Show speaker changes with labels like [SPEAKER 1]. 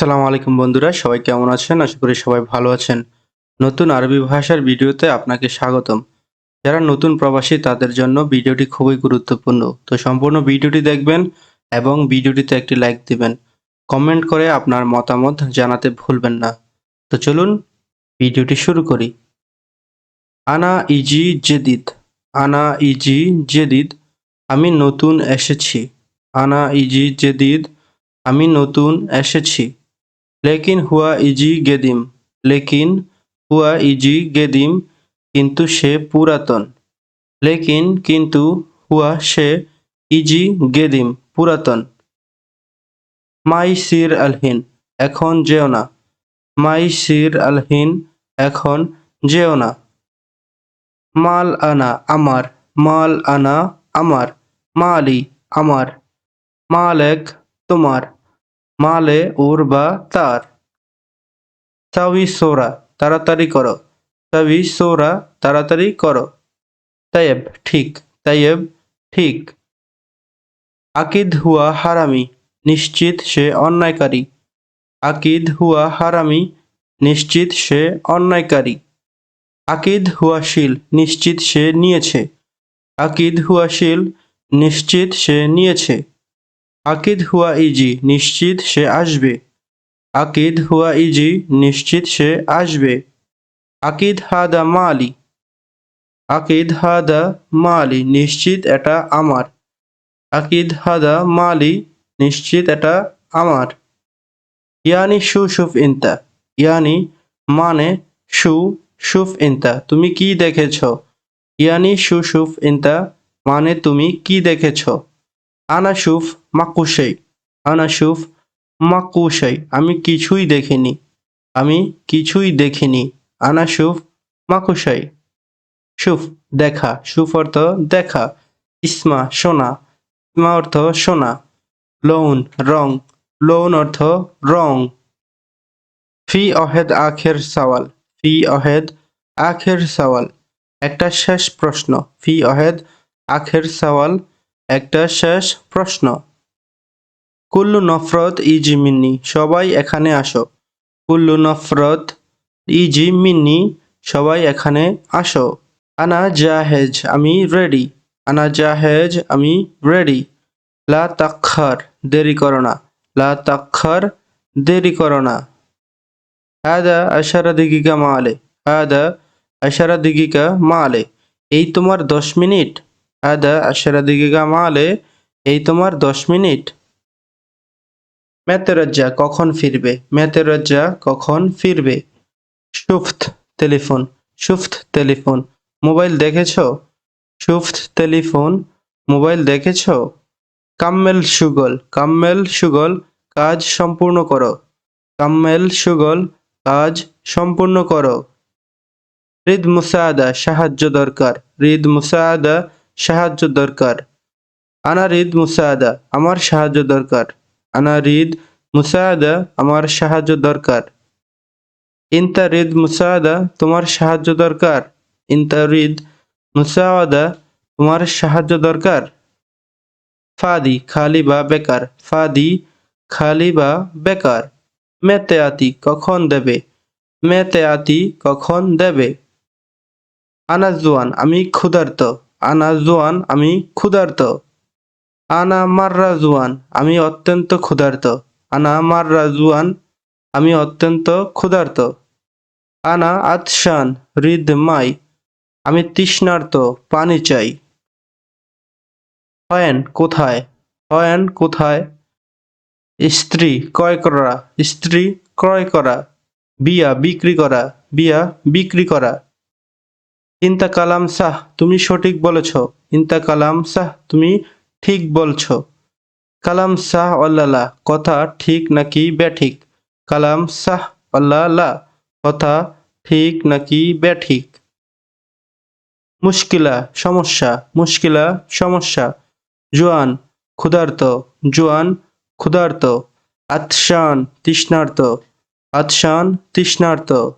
[SPEAKER 1] আসসালামু আলাইকুম বন্ধুরা, সবাই কেমন আছেন? আশা করি সবাই ভালো আছেন। নতুন আরবি ভাষার ভিডিওতে আপনাকে স্বাগতম। যারা নতুন প্রবাসী, তাদের জন্য ভিডিওটি খুবই গুরুত্বপূর্ণ। তো সম্পূর্ণ ভিডিওটি দেখবেন এবং ভিডিওটিতে একটি লাইক দিবেন। কমেন্ট করে আপনার মতামত জানাতে ভুলবেন না। তো চলুন ভিডিওটি শুরু করি। আনা ইজি জেদিদ, আনা ইজি জেদিদ, আমি নতুন এসেছি। আনা ইজি জেদিদ, আমি নতুন এসেছি। লেকিন হুয়া ইজি গেদিম। লেকিন হুয়া ইজি গেদিম, কিন্তু সে পুরাতন। লেকিন কিন্তু হুয়া সে ইজি গেদিম, পুরাতন। মাই সির আলহিন এখন যেও না। মাই সির আলহিন এখন যেও না। মাল আনা আমার, মাল আনা আমার, মালি আমার, মালেক তোমার। মালে ওর বা তার। সাবি সোরা, তাড়াতাড়ি করো। সাবি সোরা, তাড়াতাড়ি করো। তাইব ঠিক। তাইব ঠিক। আকিদ হুয়া হারামি, নিশ্চিত সে অন্যায়কারী। আকিদ হুয়া হারামি, নিশ্চিত সে অন্যায়কারী। আকিদ হুয়াশীল নিশ্চিত সে নিয়েছে। আকিদ হুয়াশীল নিশ্চিত সে নিয়েছে। আকিদ হুয়া ইজি, নিশ্চিত সে আসবে। আকিদ হুয়া ইজি, নিশ্চিত সে আসবে। আকিদ হাদা মালি। আকিদ হাদা মালি, নিশ্চিত এটা আমার। আকিদ হাদা মালি, নিশ্চিত এটা আমার। ইয়ানি শুফ ইন্তা। ইয়ানি মানে শু শুফ ইন্তা। তুমি কি দেখেছ? ইয়ানি শুফ ইন্তা মানে তুমি কি দেখেছ? আনা শুফ মাকুশাই আনা শুফ মাকুশাই আমি কিছুই দেখিনি। আমি কিছুই দেখিনি। আনা শুফ মাকুশাই সুফ দেখা। সুফ অর্থ দেখা। ইসমা সোনা ইসমা অর্থ সোনা লৌন রং। লৌন অর্থ রং। ফি অহেদ আখের সওয়াল। ফি অহেদ আখের সওয়াল। একটা শেষ প্রশ্ন। ফি অহেদ আখের সওয়াল একটা শেষ প্রশ্ন। কুল্লু নফরত ইজি মিন্নি সবাই এখানে আসো। কুল্লু নফরত ইজি মিন্নি সবাই এখানে আসো। আনা জাহেজ, আমি রেডি আনা জাহেজ, আমি রেডি লা তাক্ষার দেরি করো না। লা তাক্ষর দেরি করো না। হাদা আশারা দিগিকা মালে। হাদা আশারা দিগিকা মালে। এই তোমার দশ মিনিট। হাদা আশারা দিগিকা মালে এই তোমার দশ মিনিট। মেতেরজ্জা কখন ফিরবে? মেতেরজ্জা কখন ফিরবে? সুফত টেলিফোন সুফত টেলিফোন। মোবাইল দেখেছ? সুফত টেলিফোন, মোবাইল দেখেছ? কাম্মেল সুগল কাম্মেল সুগল, কাজ সম্পূর্ণ করো। কাম্মেল সুগল, কাজ সম্পূর্ণ করো। রিদ মুসাদা, সাহায্য দরকার। রিদ মুসাদা সাহায্য দরকার। আনা রিদ মুসাদা, আমার সাহায্য দরকার। আনা রিদ মুসাদা, আমার সাহায্য দরকার। ইনতা রিদ তোমার সাহায্য দরকার। ইনতা রিদ তোমার সাহায্য দরকার। ফাদি, খালি বা বেকার। ফাদি, খালি বা বেকার। মেতে আতি কখন দেবে? মেতে আতি কখন দেবে? আনা জোয়ান, আমি ক্ষুধার্ত। আনা জোয়ান, আমি ক্ষুধার্ত। আনা মাররা জুয়ান, আমি অত্যন্ত ক্ষুধার্ত। আনা মাররা জুয়ান, আমি অত্যন্ত ক্ষুধার্ত। আনা আতশান, হৃদ মাই, আমি তৃষ্ণার্ত, পানি চাই। হয়েন কোথায়? হয়েন কোথায়? স্ত্রী ক্রয় করা, স্ত্রী ক্রয় করা। বিয়া বিক্রি করা, বিয়া বিক্রি করা। ইন্তা কালাম শাহ তুমি সঠিক বলেছ। ইন্তা কালাম শাহ তুমি ঠিক বলছ। কালাম সাহ আল্লাহ, কথা ঠিক নাকি ব্যাঠিক? কালাম শাহ আল্লাহ, কথা ঠিক নাকি ব্যাঠিক? মুশকিলা, সমস্যা মুশকিলা, সমস্যা। জোয়ান, ক্ষুধার্ত। জোয়ান, ক্ষুধার্ত। আতশান, তৃষ্ণার্ত। আতশান, তৃষ্ণার্ত।